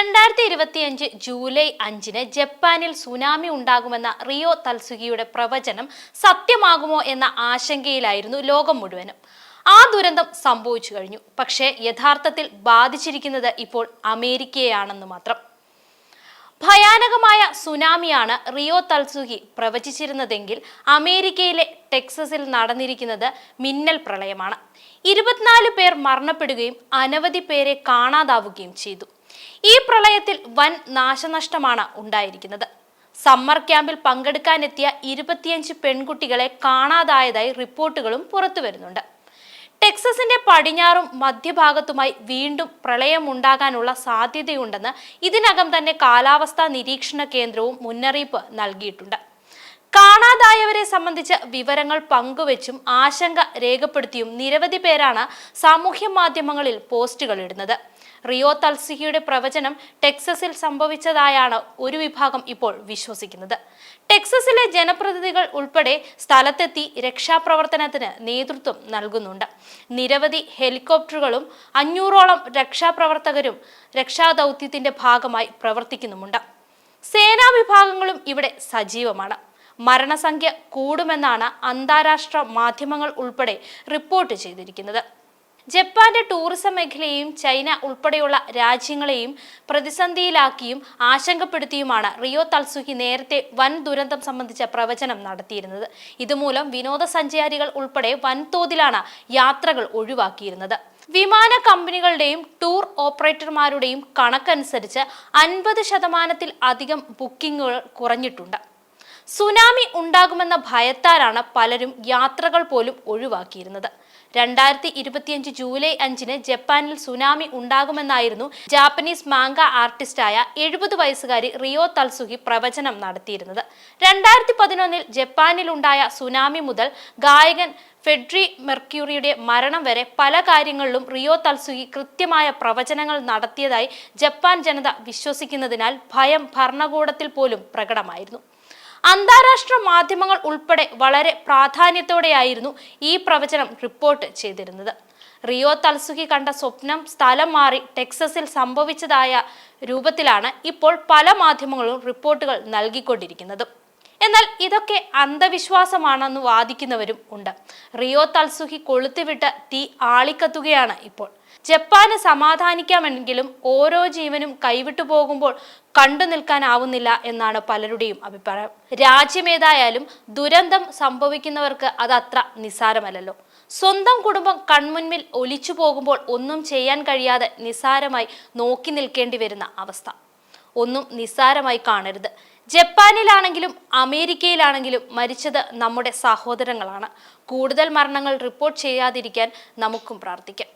രണ്ടായിരത്തി ഇരുപത്തിയഞ്ച് ജൂലൈ അഞ്ചിന് ജപ്പാനിൽ സുനാമി ഉണ്ടാകുമെന്ന റിയോ തൽസുഗിയുടെ പ്രവചനം സത്യമാകുമോ എന്ന ആശങ്കയിലായിരുന്നു ലോകം മുഴുവനും. ആ ദുരന്തം സംഭവിച്ചു കഴിഞ്ഞു. പക്ഷേ യഥാർത്ഥത്തിൽ ബാധിച്ചിരിക്കുന്നത് ഇപ്പോൾ അമേരിക്കയാണെന്ന് മാത്രം. ഭയാനകമായ സുനാമിയാണ് റിയോ തൽസുഹി പ്രവചിച്ചിരുന്നതെങ്കിൽ അമേരിക്കയിലെ ടെക്സസിൽ നടന്നിരിക്കുന്നത് മിന്നൽ പ്രളയമാണ്. ഇരുപത്തിനാല് പേർ മരണപ്പെടുകയും അനവധി പേരെ കാണാതാവുകയും ചെയ്തു. ഈ പ്രളയത്തിൽ വൻ നാശനഷ്ടമാണ് ഉണ്ടായിരിക്കുന്നത്. സമ്മർ ക്യാമ്പിൽ പങ്കെടുക്കാനെത്തിയ ഇരുപത്തിയഞ്ച് പെൺകുട്ടികളെ കാണാതായതായി റിപ്പോർട്ടുകളും പുറത്തു വരുന്നുണ്ട്. ടെക്സസിന്റെ പടിഞ്ഞാറും മധ്യഭാഗത്തുമായി വീണ്ടും പ്രളയമുണ്ടാകാനുള്ള സാധ്യതയുണ്ടെന്ന് ഇതിനകം തന്നെ കാലാവസ്ഥാ നിരീക്ഷണ കേന്ദ്രവും മുന്നറിയിപ്പ് നൽകിയിട്ടുണ്ട്. കാണാതായവരെ സംബന്ധിച്ച വിവരങ്ങൾ പങ്കുവച്ചും ആശങ്ക രേഖപ്പെടുത്തിയും നിരവധി പേരാണ് സാമൂഹ്യ മാധ്യമങ്ങളിൽ പോസ്റ്റുകൾ ഇടുന്നത്. റിയോ തൽസിഹിയുടെ പ്രവചനം ടെക്സസിൽ സംഭവിച്ചതായാണ് ഒരു വിഭാഗം ഇപ്പോൾ വിശ്വസിക്കുന്നത്. ടെക്സസിലെ ജനപ്രതിനിധികൾ ഉൾപ്പെടെ സ്ഥലത്തെത്തി രക്ഷാപ്രവർത്തനത്തിന് നേതൃത്വം നൽകുന്നുണ്ട്. നിരവധി ഹെലികോപ്റ്ററുകളും അഞ്ഞൂറോളം രക്ഷാപ്രവർത്തകരും രക്ഷാദൗത്യത്തിന്റെ ഭാഗമായി പ്രവർത്തിക്കുന്നുമുണ്ട്. സേനാ വിഭാഗങ്ങളും ഇവിടെ സജീവമാണ്. മരണസംഖ്യ കൂടുമെന്നാണ് അന്താരാഷ്ട്ര മാധ്യമങ്ങൾ ഉൾപ്പെടെ റിപ്പോർട്ട് ചെയ്തിരിക്കുന്നത്. ജപ്പാന്റെ ടൂറിസം മേഖലയെയും ചൈന ഉൾപ്പെടെയുള്ള രാജ്യങ്ങളെയും പ്രതിസന്ധിയിലാക്കിയും ആശങ്കപ്പെടുത്തിയുമാണ് റിയോ തൽസുഹി നേരത്തെ വൻ ദുരന്തം സംബന്ധിച്ച പ്രവചനം നടത്തിയിരുന്നത്. ഇതുമൂലം വിനോദസഞ്ചാരികൾ ഉൾപ്പെടെ വൻതോതിലാണ് യാത്രകൾ ഒഴിവാക്കിയിരുന്നത്. വിമാന കമ്പനികളുടെയും ടൂർ ഓപ്പറേറ്റർമാരുടെയും കണക്കനുസരിച്ച് അൻപത് ശതമാനത്തിൽ അധികം ബുക്കിംഗുകൾ കുറഞ്ഞിട്ടുണ്ട്. സുനാമി ഉണ്ടാകുമെന്ന ഭയത്താലാണ് പലരും യാത്രകൾ പോലും ഒഴിവാക്കിയിരുന്നത്. രണ്ടായിരത്തി ഇരുപത്തിയഞ്ച് ജൂലൈ അഞ്ചിന് ജപ്പാനിൽ സുനാമി ഉണ്ടാകുമെന്നായിരുന്നു ജാപ്പനീസ് മാങ്ക ആർട്ടിസ്റ്റായ എഴുപത് വയസ്സുകാരി റിയോ തൽസുഹി പ്രവചനം നടത്തിയിരുന്നത്. രണ്ടായിരത്തി പതിനൊന്നിൽ ജപ്പാനിലുണ്ടായ സുനാമി മുതൽ ഗായകൻ ഫെഡ്രി മെർക്യൂറിയുടെ മരണം വരെ പല കാര്യങ്ങളിലും റിയോ തൽസുഹി കൃത്യമായ പ്രവചനങ്ങൾ നടത്തിയതായി ജപ്പാൻ ജനത വിശ്വസിക്കുന്നതിനാൽ ഭയം ഭരണകൂടത്തിൽ പോലും പ്രകടമായിരുന്നു. അന്താരാഷ്ട്ര മാധ്യമങ്ങൾ ഉൾപ്പെടെ വളരെ പ്രാധാന്യത്തോടെയായിരുന്നു ഈ പ്രവചനം റിപ്പോർട്ട് ചെയ്തിരുന്നത്. റിയോ തൽസുഖി കണ്ട സ്വപ്നം സ്ഥലം മാറി ടെക്സസിൽ സംഭവിച്ചതായ രൂപത്തിലാണ് ഇപ്പോൾ പല മാധ്യമങ്ങളും റിപ്പോർട്ടുകൾ നൽകിക്കൊണ്ടിരിക്കുന്നത്. എന്നാൽ ഇതൊക്കെ അന്ധവിശ്വാസമാണെന്ന് വാദിക്കുന്നവരും ഉണ്ട്. റിയോ തൽസുഹി കൊളുത്തിവിട്ട് തീ ആളിക്കത്തുകയാണ് ഇപ്പോൾ. ജപ്പാന് സമാധാനിക്കാമെങ്കിലും ഓരോ ജീവനും കൈവിട്ടു പോകുമ്പോൾ കണ്ടു നിൽക്കാനാവുന്നില്ല എന്നാണ് പലരുടെയും അഭിപ്രായം. രാജ്യമേതായാലും ദുരന്തം സംഭവിക്കുന്നവർക്ക് അത് അത്ര നിസ്സാരമല്ലല്ലോ. സ്വന്തം കുടുംബം കൺമുൻപിൽ ഒലിച്ചു പോകുമ്പോൾ ഒന്നും ചെയ്യാൻ കഴിയാതെ നിസ്സാരമായി നോക്കി നിൽക്കേണ്ടി വരുന്ന അവസ്ഥ. ഒന്നും നിസ്സാരമായി കാണരുത്. ജപ്പാനിലാണെങ്കിലും അമേരിക്കയിലാണെങ്കിലും മരിച്ചത് നമ്മുടെ സഹോദരങ്ങളാണ്. കൂടുതൽ മരണങ്ങൾ റിപ്പോർട്ട് ചെയ്യാതിരിക്കാൻ നമുക്കും പ്രാർത്ഥിക്കാം.